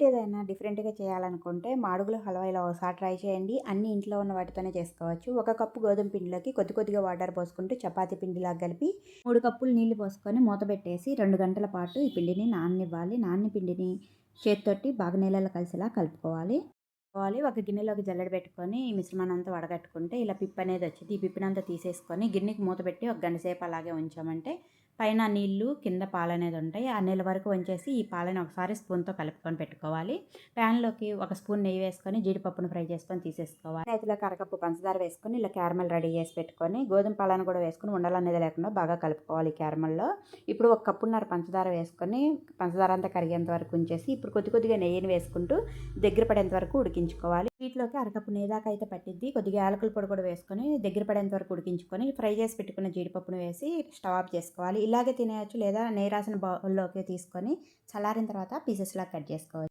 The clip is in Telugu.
స్వీట్ ఏదైనా డిఫరెంట్గా చేయాలనుకుంటే మాడుగుల హల్వా ఇలా ఒకసారి ట్రై చేయండి. అన్ని ఇంట్లో ఉన్న వాటితోనే చేసుకోవచ్చు. ఒక కప్పు గోధుమ పిండిలోకి కొద్ది కొద్దిగా వాటర్ పోసుకుంటూ చపాతీ పిండిలా కలిపి మూడు కప్పులు నీళ్ళు పోసుకొని మూత పెట్టేసి రెండు గంటల పాటు ఈ పిండిని నాననివ్వాలి. నాన్న పిండిని చేతితోటి బాగా నీళ్ళలో కలిసేలా కలుపుకోవాలి. కలుపుకోవాలి ఒక గిన్నెలోకి జల్లెడ పెట్టుకొని ఈ మిశ్రమాన్ని అంతా వడగట్టుకుంటే ఇలా పిప్ అనేది వచ్చింది. ఈ పిప్పినంతా తీసేసుకొని గిన్నెకి మూత పెట్టి ఒక గంట సేపు అలాగే ఉంచామంటే పైన నీళ్ళు కింద పాలు అనేది ఉంటాయి. ఆ నీళ్ళ వరకు వంచేసి ఈ పాలని ఒకసారి స్పూన్తో కలుపుకొని పెట్టుకోవాలి. ప్యాన్లోకి ఒక స్పూన్ నెయ్యి వేసుకొని జీడిపప్పును ఫ్రై చేసుకొని తీసేసుకోవాలి. రైతులో కరకప్పు పంచదార వేసుకొని ఇలా క్యారమల్ రెడీ చేసి పెట్టుకొని గోధుమ పాలను కూడా వేసుకొని ఉండాలనేది లేకుండా బాగా కలుపుకోవాలి క్యారమల్లో. ఇప్పుడు ఒక కప్పున్నర పంచదార వేసుకొని పంచదార అంతా కరిగేంత వరకు ఉంచేసి ఇప్పుడు కొద్ది కొద్దిగా నెయ్యిని వేసుకుంటూ దగ్గర పడేంత వరకు ఉడికించుకోవాలి. వీటిలోకి అరకప్పు నెయ్యి దాకా అయితే పట్టిద్ది. కొద్దిగా యాలకుల పొడి కూడా వేసుకొని దగ్గర పడేంత వరకు ఉడికించుకొని ఫ్రై చేసి పెట్టుకున్న జీడిపప్పును వేసి స్టవ్ ఆఫ్ చేసుకోవాలి. ఇలాగే తినేయచ్చు లేదా నెయ్యి రాసిన బౌల్లోకి తీసుకొని చల్లారిన తర్వాత పీసెస్లా కట్ చేసుకోవచ్చు.